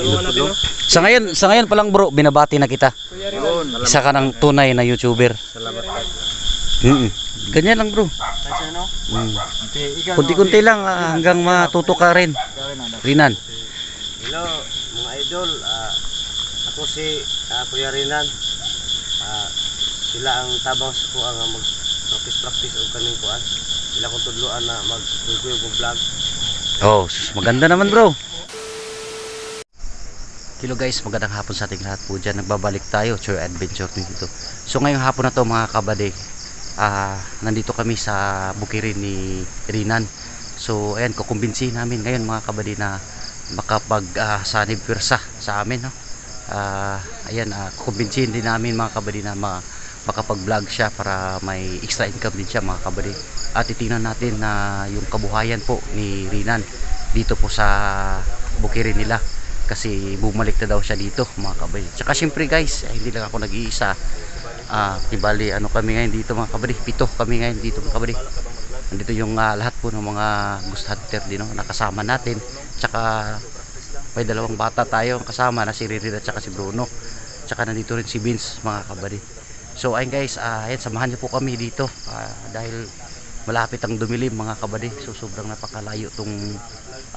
No? Sa ngayon, sa ngayon pa lang bro, binabati na kita. Isa ka ng tunay na YouTuber. Salamat ka. Mm Ganyan lang bro. Mm. Kunti-kunti lang ah, hanggang matuto ka rin. Rinan. Hello, mga idol. Ah, ako si ah, Kuya Rinan. Ah, sila ang tabang sa kuha nga mag practice practice og kaning kuan. Sila kong tudloan na mag kuyog og vlog. Oh, sus, maganda naman bro. Hello guys, magandang hapon sa ating lahat po dyan. Nagbabalik tayo, Choy Adventure dito. So ngayong hapon na to mga kabady, ah, nandito kami sa bukirin ni Rinan. So ayan, kukumbinsi namin ngayon mga kabady na makapag ah, sanib pwersa sa amin. No? Ah, ayan, ah, kukumbinsihin din namin mga kabady na ma makapag-vlog siya para may extra income din siya mga kabady. At titingnan natin na yung kabuhayan po ni Rinan dito po sa bukirin nila kasi bumalik na daw siya dito mga kabady. Tsaka syempre guys, eh, hindi lang ako nag-iisa. Ah, ibali ano kami ngayon dito mga kabady. Pito kami ngayon dito mga kabady. Nandito yung ah, lahat po ng mga ghost hunter din no, nakasama natin. Tsaka may dalawang bata tayo kasama na si Riri at tsaka si Bruno. Tsaka nandito rin si Vince mga kabady. So ayun guys, ah, ayan, samahan niyo po kami dito ah, dahil malapit ang dumilim mga kabady. So sobrang napakalayo tong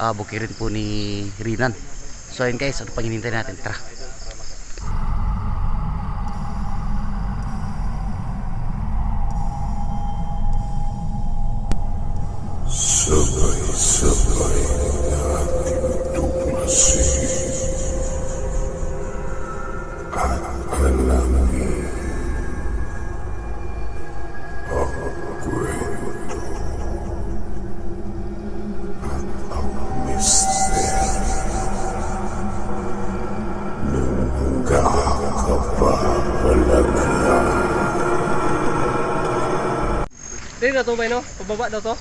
ah, bukirin po ni Rinan. So ayun guys, ano pang hinintay natin? Tara. Na to ba, no? Pababa daw to.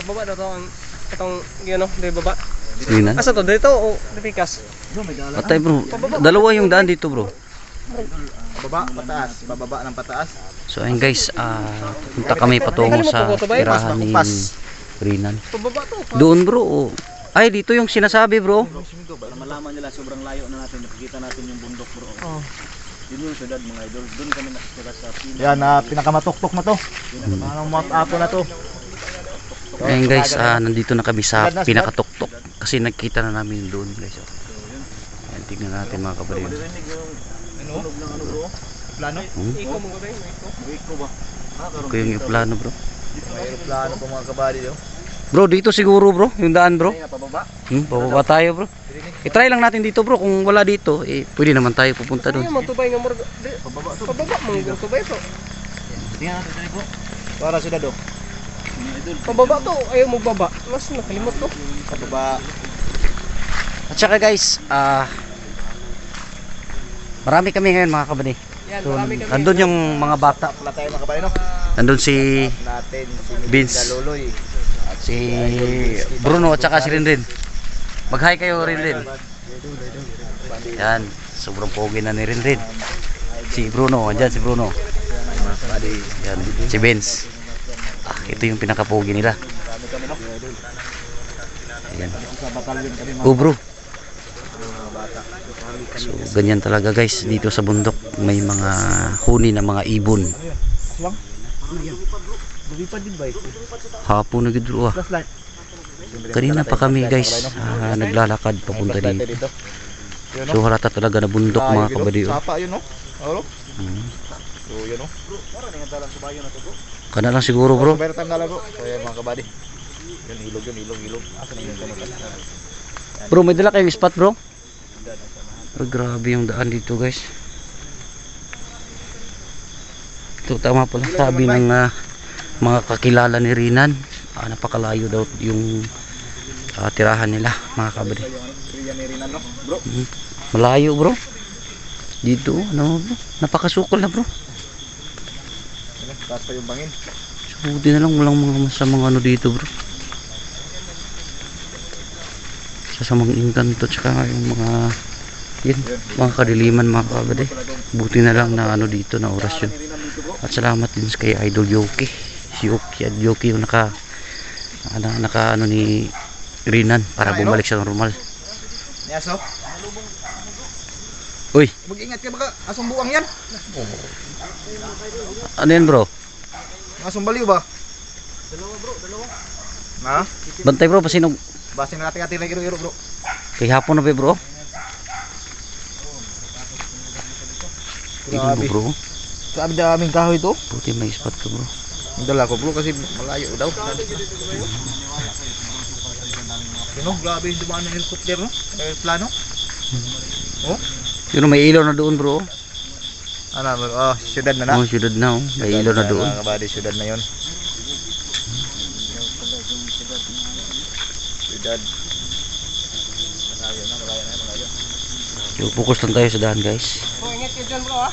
Pababa daw to ang itong yun, no? Dito baba. Rinan. Asa to? Dito o Dipikas? Patay bro. Dalawa yung daan dito bro. Baba, pataas. Bababa ng pataas. So ayun guys, ah, punta kami patungo sa tirahan ni Rinan. Pababa to. Doon bro. oh. Ay, dito yung sinasabi bro. Para malaman nila sobrang layo na natin. Nakikita natin yung bundok bro. Oh. Yun yung syudad mga idol. Doon kami nakikita sa pila. Yan, na pinakamatuktok na to. Pinakamanang Mount Apo na to. Ayun guys, ah, nandito na kami sa pinakatuktok. Kasi nagkita na namin doon guys. oh. Ayan, tignan natin mga ng ano bro? Plano? Hmm? Iko mo ba? Iko. Ba? Ah, karoon. Ito yung plano bro. May plano po mga kabali yun. Bro, dito siguro bro, yung daan bro. Pababa. Hmm, bababa tayo bro. I-try lang natin dito bro, kung wala dito, eh, pwede naman tayo pupunta Ano doon. yung matubay nga murag? Di, Pababa to. Pababa mo yung tubay to. Tingnan natin tayo po. Para. Mga idol. Pababa to. Ayaw mo baba. Mas nakalimot to. Pababa. At saka guys, ah, marami kami ngayon mga kabady. Yan, So, kami. nandun yung mga bata. Wala tayo mga kabali no? Nandun si Natin si Vince. Loloy. si Bruno at saka si Rinrin. Mag-hi kayo Rinrin. Yan, sobrang pogi na ni Rinrin. Si Bruno, andyan si Bruno. Yan, si Vince. Ah, ito yung pinaka-pogi nila. Ayan. Oh bro. So ganyan talaga guys dito sa bundok may mga huni na mga ibon. Hapon na gid bro ah. Plus light. Kanina pa kami guys ah, naglalakad papunta dito. So halata talaga na bundok mga oh. Oro? Hmm. Kana lang siguro bro. Bro, may dala kayong spot bro? Pero grabe yung daan dito guys. Ito tama pala sabi ng ah, mga kakilala ni Rinan. Ah, napakalayo daw yung ah, tirahan nila mga? Bro. Mhm. Malayo bro. Dito, ano bro? Napakasukol na bro. Ano? Taas pa yung bangin. So, buti na lang walang mga masamang ano dito bro. Sasamang inkanto tsaka yung mga yun, mga kadiliman mga kabady. Buti na lang na ano dito na oras yun. At salamat din kay Idol Yoki. Si Yoki at Yoki yung naka, naka, naka ano ni Rinan para bumalik sa normal. Ni aso. Uy, Mag-ingat ka baka asong buwang yan. ano yan bro? Asong baliw ba? Dalawa bro, dalawa. Ha? Bantay bro, pasinog. Basi na natin ng iro-iro bro. Kay hapon na ba bro? Grabe. bro. Grabe daming kahoy to. Buti may spot ka bro. Dala ko bro kasi malayo daw. Yun oh, grabe yung dumaan ng helicopter no? Aeroplano. Oh, Yun may ilaw na doon bro. ano, oh, syudad na na. Oh, syudad na oh. May ilaw na doon. Mga kabady, syudad na yun. Syudad. Malayo na, malayo na, malayo. So, focus lang tayo sa daan guys. Oh, ingat kayo dyan bro ha.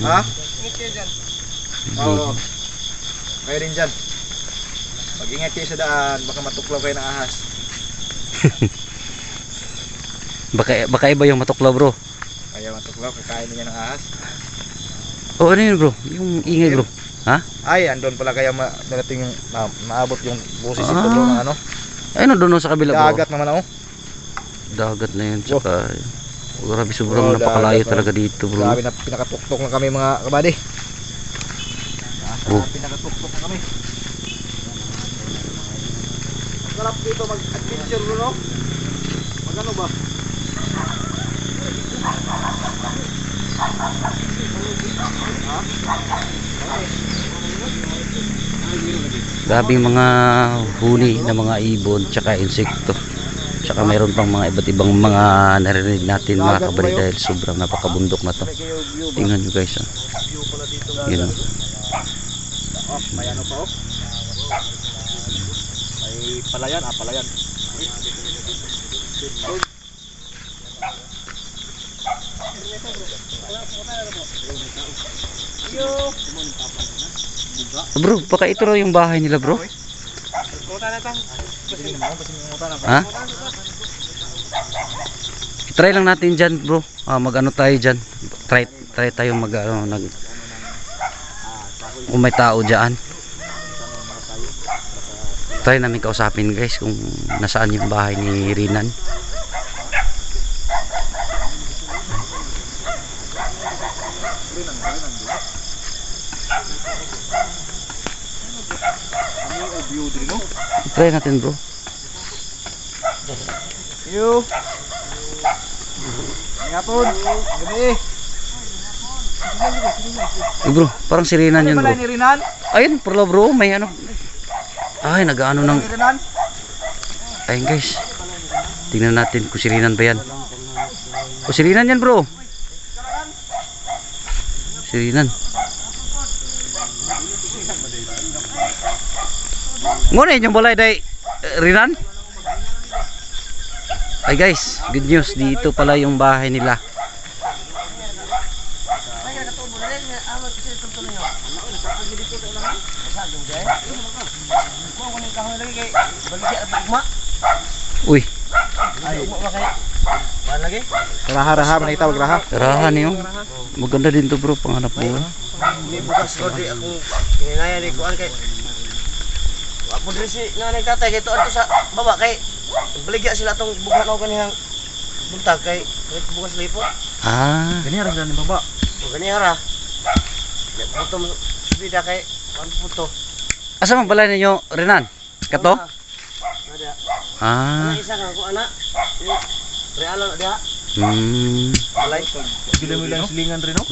Ha? Ingat kayo dyan. Oo. Kayo din dyan. Mag-ingat kayo sa daan, baka matuklaw kayo ng ahas. Baka, baka iba yung matuklaw bro. Kaya matuklaw, kakain niya ng ahas. Oh, ano yun bro? Yung ingay bro. Ay, andun pala kaya ma narating yung ma maabot yung ito Ah. bro ng ano. Ayun, doon sa kabila bro. Dagat naman ako. Dagat na yun. Tsaka, oh, grabe sobrang Oh, napakalayo dagat, talaga dito bro. Grabe na pinakatuktok na kami mga kabady. Oh. Pinakatuktok na kami. Ang sarap dito mag-adventure no? Mag ano ba? Grabe mga huni ng mga ibon tsaka insekto. Tsaka mayroon pang mga iba't ibang mga narinig natin mga kabali dahil sobrang napakabundok na to. Tingnan nyo guys. ah. Yun. Oh, may ano pa oh. May palayan, ah palayan. Bro, baka ito raw yung bahay nila bro. Ha? Try lang natin dyan bro. Ah, mag ano tayo dyan. Try, try tayo mag ano, nag kung may tao dyan. Try namin kausapin guys kung nasaan yung bahay ni Rinan. Try natin bro. You. Ngapon. Gabi. Eh bro, parang si Rinan yun Ano bro. Ayun, perlo bro, may ano. Ay, nag-ano ng? Ayun guys. Tingnan natin kung sirinan ba yan. O sirinan yan bro. Sirinan. Ngunit yung balay day eh, Rinan. Ay guys, good news. Dito pala yung bahay nila. Uy, Raha-raha man itawag raha. rahan yun. Maganda din to bro, panganap mo. Hindi bukas ko di ako hinaya ni kuan kay Apo diri si nanay tatay kay tuan to sa baba kay baligya sila tong bukan ako kanihang buntag kay bukas lipot. Ah, Gani ra ni baba. Gani puto mo subida kay kuan puto. asa man balay ninyo, Rinan? Kato? Ada. Ah, Ana isa ka ko ana. Realo na dia. hmm. Balay. Bila mo lang silingan rin no?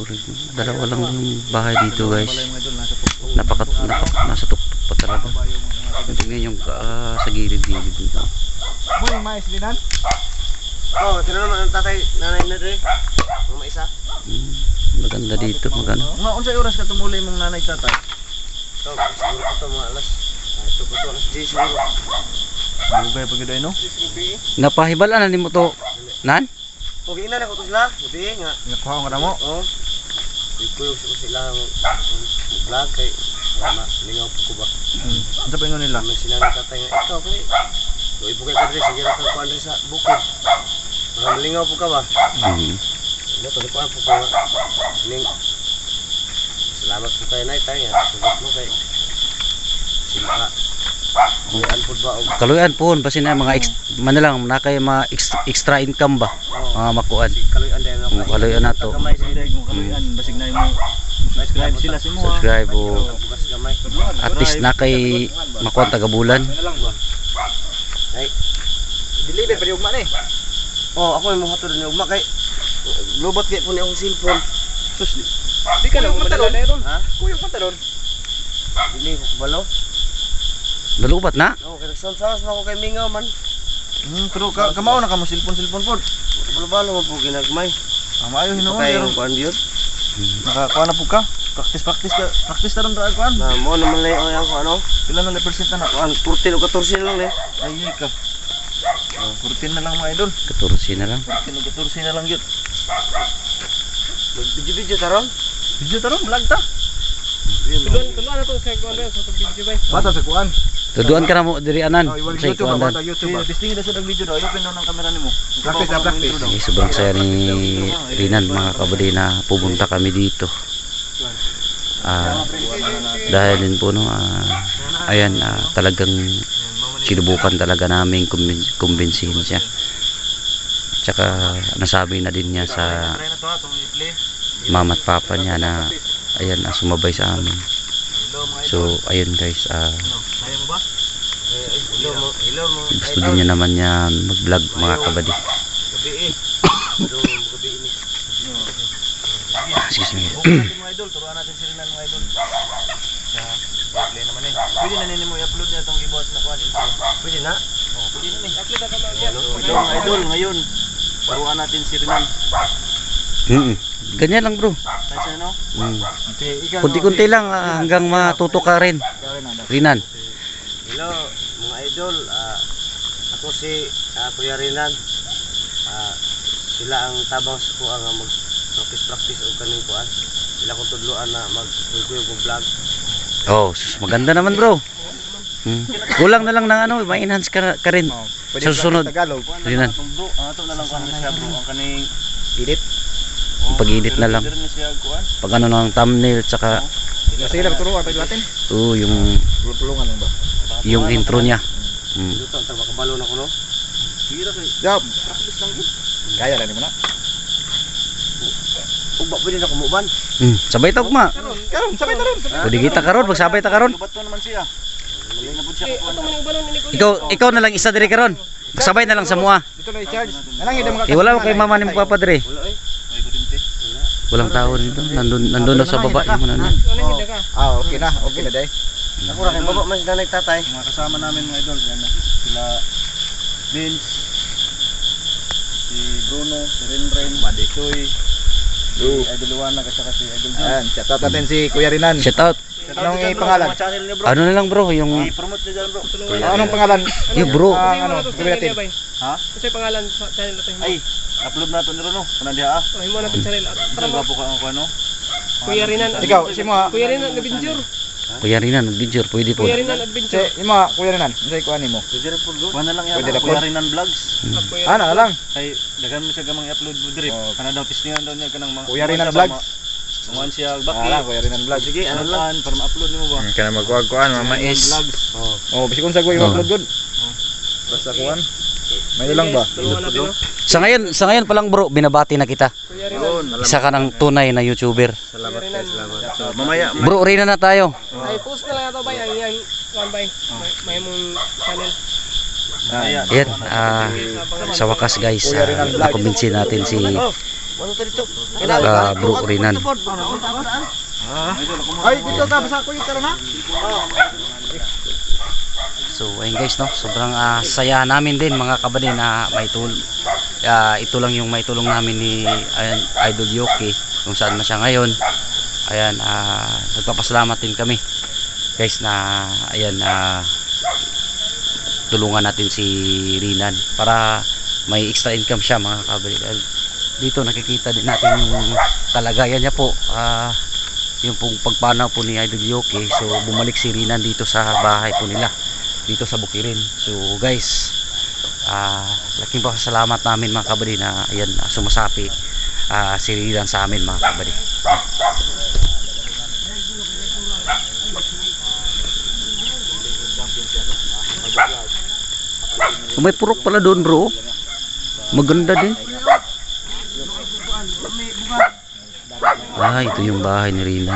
Dalawa lang yung bahay dito guys. Mga. Napakat, napak, nasa tuktok pa talaga. Tingnan yung ah, sa gilid-gilid dito. Mo yung mais linan? Oh, tinan naman ang tatay nanay na diri. Mga isa. Hmm. Maganda dito, maganda. Nga unsay oras ka tumuli mong nanay tatay? So, siguro ko to mga alas. Ito po to alas 10 siguro. Bugay pag gid no? Napahibalan na ni mo to, Nan? Okay na na ko to sila. Gabi nga. Nakuha nga mo. Oh. Ikuyo ko sila ang vlog kay wala lingaw po ko ba. Hmm. Unsa pa nila? May sinabi tatay nga ito kay. So ipo kay kadre sige ra kang diri sa bukid. Mga malingaw po ka ba? Hmm. Ito to kuan po ka. Ning Salamat po kay nay tay nga. Sugot mo kay Sila Yan po ba? Kaluyan po, basin na mga ex, man na lang, na kay mga ex- extra income ba? Mga makuan. Kaluyan din ako. Mga kaluyan na to. Kaluyan, basig na mo. Subscribe sila sa mo. ha. Subscribe o Bukas gamay. at least na kay makuan taga bulan. Deliver pa yung ni. Oh, ako yung mga to rin ugma kay lobot kay po ni akong cellphone. Sus, di Di ka lang na ron. Ha? kuyong pantalon. Dili ko kabalo. Nalubat na? Oh, kay nagsawas na ako kay Mingaw man. Hmm, pero ka kamao na ka mo cellphone cellphone pod. Kabalo-balo mo po ginagmay. Ah, maayo hinuon Kay pero yung kuan yun. nakakuha na po ka. Practice practice ka. Practice na ron ra kuan. Na mo naman lang ang ko ano. Pila na na percent na na. Kuan 14 o 14 lang eh. Ay ka. Oh, 14 na lang mga idol. 14 na lang. 14 o 14 na lang yun. Video-video taron. Video taron, vlog ta. Tuluan, tuluan na to sa kuan ba sa video ba. Bata sa kuan. Tuduan ka na mo diri anan. Oh, YouTube kuan ba? dan. Testing na sa video daw. Open daw ng camera nimo. Practice na practice. Okay, sobrang saya ni Rinan mga kabady na pumunta kami dito. Ah, dahil din po no, ah, ayan, ah, talagang sinubukan talaga namin kumbin kumbinsihin siya. Tsaka nasabi na din niya sa na mama at papa niya na ayan, ah, sumabay sa amin. Mga. So, ayun guys, ah, mo. gusto din niya naman niya mga eh. Hello, gabi ni. Excuse me. Mga mga play naman eh. Pwede na nini mo i-upload niya itong ibuhat na intro. Pwede na. Oh, pwede na ni. Upload ka. So, ito mga idol, ngayon, turuan natin si Rinan. Mm Ganyan lang bro. Sa ano? Mm. Kunti-kunti lang ah, hanggang matuto ka rin. Rinan. Hello, mga idol. Ah, ako si ah, Kuya Rinan. Ah, sila ang tabang sa kuha nga mag practice practice og kaning kuan. Sila kong tudloan na mag kuyo ko vlog. Oh, sus, maganda naman bro. Hmm. Kulang na lang ng ano, ma-enhance ka, ka rin. Oh, Sa susunod. Tagalog. Rinan. Itong bro, ah, ito na lang kuhan na siya bro. Ang kaning Edit. oh, Pag-edit na lang. pwede. Pag ano ng thumbnail, tsaka Sige lang, turuan pa natin. oh, yung, Tulungan lang ba? yung intro niya. Hmm. Dito ta makabalo na ko no. Sige kay. Yup. Practice lang yun. Kaya lang mo na. Ug ba pwede na kumuban. Hmm. Sabay tag ma. Karon, sabay taron. Pwede kita karon, magsabay ta karon. Lubat to naman siya. Eh. Ikaw, ikaw na lang isa diri karon. Magsabay na lang sa mua. Dito na i-charge. Alang hindi mga Eh, wala mo kay mama ni papa diri. Wala eh. Walang tao dito. Nandun, nandun daw sa baba yung ano ka? Ah, okay na. Okay na, day. Ako ra kay baba man sila nagtatay. Mga kasama namin mga idol, yan na. Sila Vince, si Bruno, si Renren, Buddy Toy, si Idol at saka si Idol John. Ayan, shout out natin si Kuya Rinan. Shout out. Anong pangalan? Niyo bro. Ano na lang bro, yung I-promote niyo dyan bro. Ah, anong pangalan? yung bro. Ah, Ano ano, gawin natin. Ha? Kasi pangalan sa channel natin. Ay, upload na to ni Rono. Kanandiha ah. Oh, himo natin channel. Para Para mo gwapo ka ang ano. Kuya Rinan. Ikaw, si mga, Kuya Rinan Adventure. Kuya Rinan, nag-video, pwede po. Kuya Rinan si, Adventure. yung mga Kuya Rinan, ano yung kuha mo? Pwede ra po go. Kuha na lang yan. na Kuya po. Rinan Vlogs. Ah, Ah, na lang. Kay, dagan mo siya gamang i-upload mo diri. Oh. Kana daw pistingan daw niya kanang mga. Kuya Rinan Vlogs. Mga siya Ah, baki. lang, Kuya Rinan Vlog. Sige, ano Ano lang. para ma-upload nimo ba? Kana magkuha-kuhaan, Vlogs. Oh. Oh, bisi kung sa kuya Oh. upload good. Basta kuhan. May lang ba? Sa ngayon, sa ngayon pa lang bro, binabati na kita. Isa ka ng tunay na YouTuber. Kuya Rinan. So, mamaya Bro, Rina na tayo. Ay post na lang ato ba yan yan. Kuan bay. May mong channel. Yan, ah, sa wakas guys, ah, nakumbinsi natin si Oh. Ano to dito? ah, Bro Rinan. Ay, dito ka, basta kuya ka na. So, ayun guys, no, sobrang ah, saya namin din mga kabady na maitul ah, ito lang yung maitulong namin ni ayan, Idol Yoki kung saan na siya ngayon. Ayan, ah, nagpapasalamat din kami guys na ayan na tulungan natin si Rinan para may extra income siya mga kabady. Dito nakikita din natin yung kalagayan niya po. Ah, yung pong pagpanaw po ni Idol Yoki. So, bumalik si Rinan dito sa bahay po nila dito sa Bukirin. So guys, ah laking pasalamat namin mga kabady na ayan sumasapi ah si Rilan sa amin mga kabady. May purok pala doon bro. Maganda din. Ah, ito yung bahay ni. Ano rin.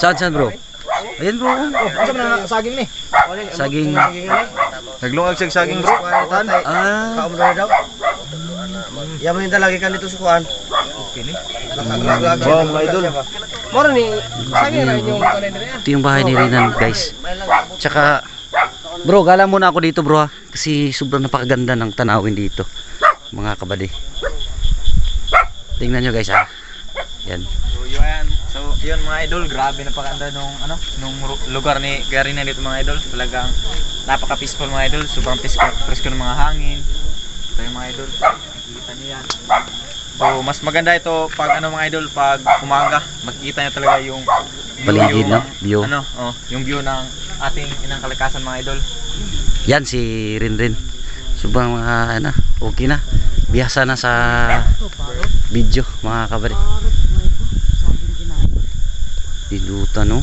Saan saan bro? Ayan bro. Asa man na saging ni? Saging. Naglungag siya saging bro. Ah, Kaom na daw. Yaman yung lagi ka dito sa kuan. Okay ni. Wow, mga idol. Moro ni saging na yung kanin ito yung bahay ni Rinan guys. Tsaka, bro, gala muna ako dito bro ha. Kasi sobrang napakaganda ng tanawin dito. Mga kabady. Tingnan nyo guys ha. Yan. So yun, so yun mga idol, grabe napakaganda nung ano, nung lugar ni Karina dito mga idol. Talagang napaka peaceful mga idol, sobrang presko, presko ng mga hangin. Ito yung mga idol, makikita niyo yan. So mas maganda ito pag ano mga idol, pag umaga, makikita niyo talaga yung view, Paligid, yung, no? View. Ano, oh, yung view ng ating inang kalikasan mga idol. Yan si Rinrin. Sobrang mga ano, okay na. Biyasa na sa video mga kabady. Diluta no.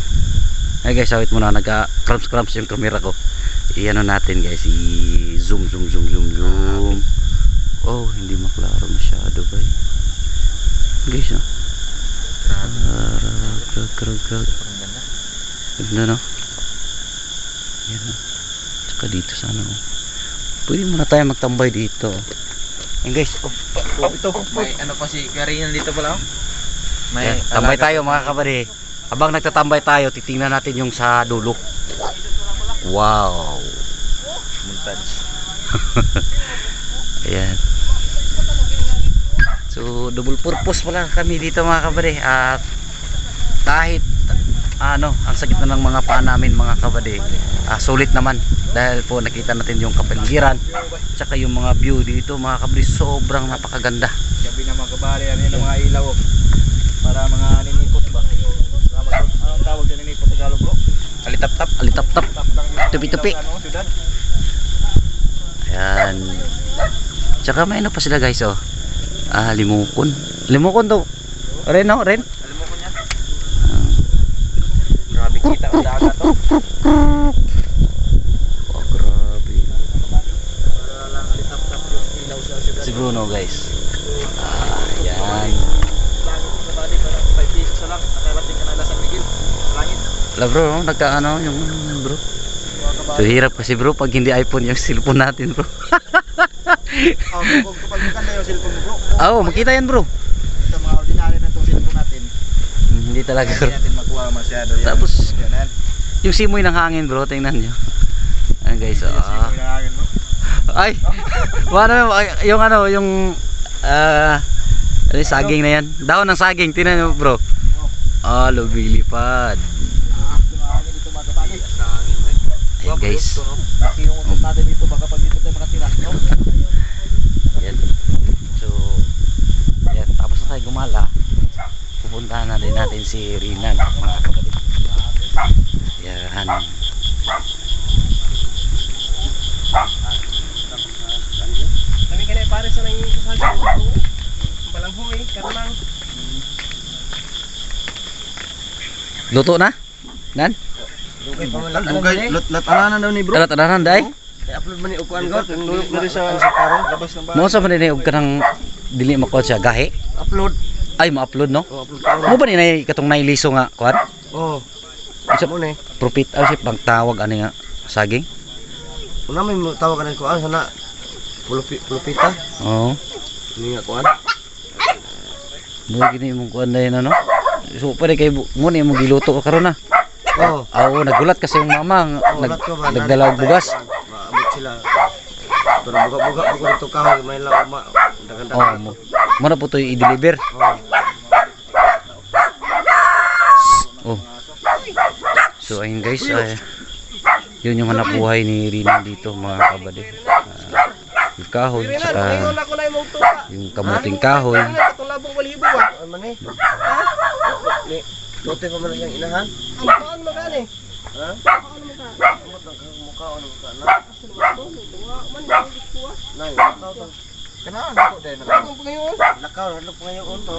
Ay guys, awit muna nagka cramps cramps yung camera ko. Iano natin guys, i zoom zoom zoom zoom zoom. Oh, hindi maklaro masyado ba? Guys, no. Krag krag krag krag. Ganda no. Yan no. Tsaka dito sa ano. Pwede muna tayo magtambay dito. Ayan guys, oh, Oh, ito, may ano pa si Karina dito pala. oh. May tambay tayo mga kabady. Habang nagtatambay tayo, titingnan natin yung sa dulo. Wow. montage. Ayan. So, double purpose pala kami dito mga kabady. At kahit ano, ang sakit na ng mga paa namin mga kabady. ah, sulit naman dahil po nakita natin yung kapaligiran tsaka yung mga view dito mga kabady sobrang napakaganda Gabi na mga kabali, ano yun ang mga ilaw. oh. Para mga ninipot ba? Anong tawag dyan ninipot Tagalog bro? Alitap-tap. alitap-tap yung Tupi-tupi. ano. Ayan. Tsaka may ano pa sila guys oh. Ah, limukon. Limukon to. Ren no, Ren. Ko niya? Grabe kita ang dagat to. Oh, grabe. Si Bruno guys. Ah, yan. Sa bali, parang 5 pesos na lang. Nakarating ka na lang sa Miguel. Langit. Wala bro, no? nagka ano yung bro. So hirap kasi bro pag hindi iPhone yung cellphone natin bro. Oh, kung kapag maganda yung cellphone mo bro. Ah, oh, makita yan bro. Sa mga ordinary na itong cellphone natin. Hmm, Hindi talaga Hindi natin makuha masyado yan. Tapos- Yan. Yung simoy ng hangin bro, tingnan nyo. Ayan guys, Yung ah. simoy na hangin, bro. Ay, ano yung ano, yung ah ano saging na yan? Daon ng saging, tinan nyo bro. Ah, lumilipad. Ayan guys. Laki yung utot natin dito. Baka pag dito tayo makatira. No? Ayan. So, ayan. Tapos na tayo gumala. Pupuntahan na din natin si Rinan, mga kapatid. Ayan. Kami ka na pare sa nang saging. Balang huy, karnang. Luto na? Nan? Lugay, alanan daw ni bro. Talat ananan day? I-upload man ni Ukuan God. tulog na rin sa labas ng bahay. Mo sa man og kanang dili makuha siya gahi? Upload. Ay, ma-upload no? Oh, upload ka Mo ba ni nay katong nailiso nga kuan? Oh. Isa Mo ni. profit ah, si pang tawag ani nga saging? Una may mo- tawag ka ng kuan sana. Pulupi pulupita. Oo. Hindi nga kuan. Mo gini mong kuan na ano? So pwede kay mo ni mo giluto ka karon na. Oh. Ah, Oo, nagulat kasi yung mama Oh, nag, ko nagdala og bugas. Maabot sila. Pero buka-buka buka dito kahoy may lang ma. Oh, Dagan-dagan. mo. Mo na po to i-deliver. Oh. So ayun guys, ay, yun yung hanap buhay ni Rina dito mga kabady. Ah, yung kahoy, Rinan, saka ngayon ako na yung kamuting kahoy. Ba? Ano man eh? Lang inahan. Ang paan mo gani? Ha? Paan mo ka? Ang mukha o ng mukha na. Tunga man, yung Kanahan ako din. Ang ngayon. Lakaw, halok ngayon to.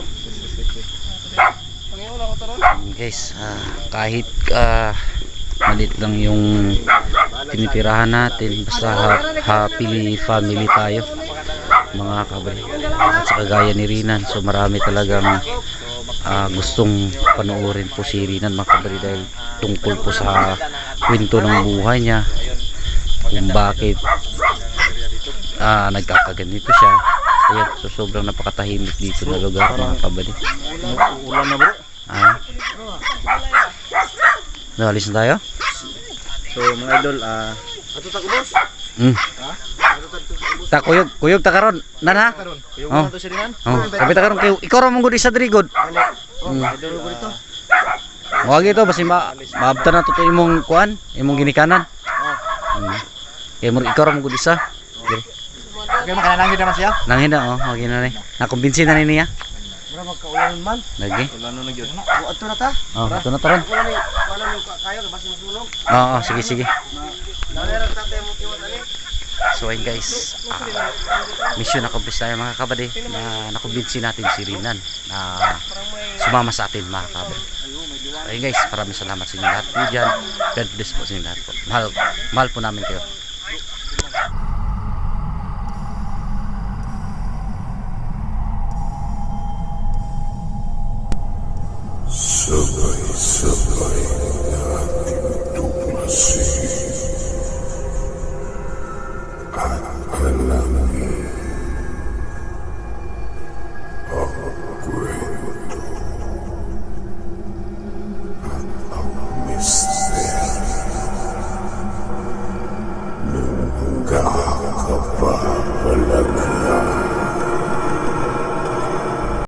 Panginoon ako taron. guys ah, kahit ah, malit lang yung tinitirahan natin basta ha- happy family tayo mga kabali at sa kagaya ni Rinan so marami talagang ah, gustong panoorin po si Rinan mga kabali dahil tungkol po sa kwento ng buhay niya kung bakit ah, nagkakaganito siya Ayan, so sobrang napakatahimik dito na lugar mga kabali Ulan na bro. ah. Naalis na tayo? So mga idol, ah Mm. Ta kuyog, kuyog ta karon. Nan ha? yung Oh. oh. to si Rinan. Oh, sabi ta karon kayo. Ikaw ra mong gudi sa drigod. Mm. Idol ko dito. Wag ito basi ma maabta na to imong kuan, imong ginikanan. Mm. Kaya mo ikaw ra mong gudi sa. Okay, makanalangin naman siya. Nangin na oh, wag na ni. Nakumbinsi na ni niya. Bro, magkaulan man. Lagi. Ulan na nagyod. O, ato na ta. Oh, ito na taron. Wala ni, wala ni kayo, basi masunog. Oo, oh, sige sige. Nalerang tatay mo kiwat ani. So ayun guys, ah, mission accomplished tayo mga kabady na nakumbinsi natin si Rinan na sumama sa atin mga kabady. Ayun guys, maraming salamat sa inyo lahat po dyan. God bless po sa inyo lahat po. Mahal, mahal po namin kayo.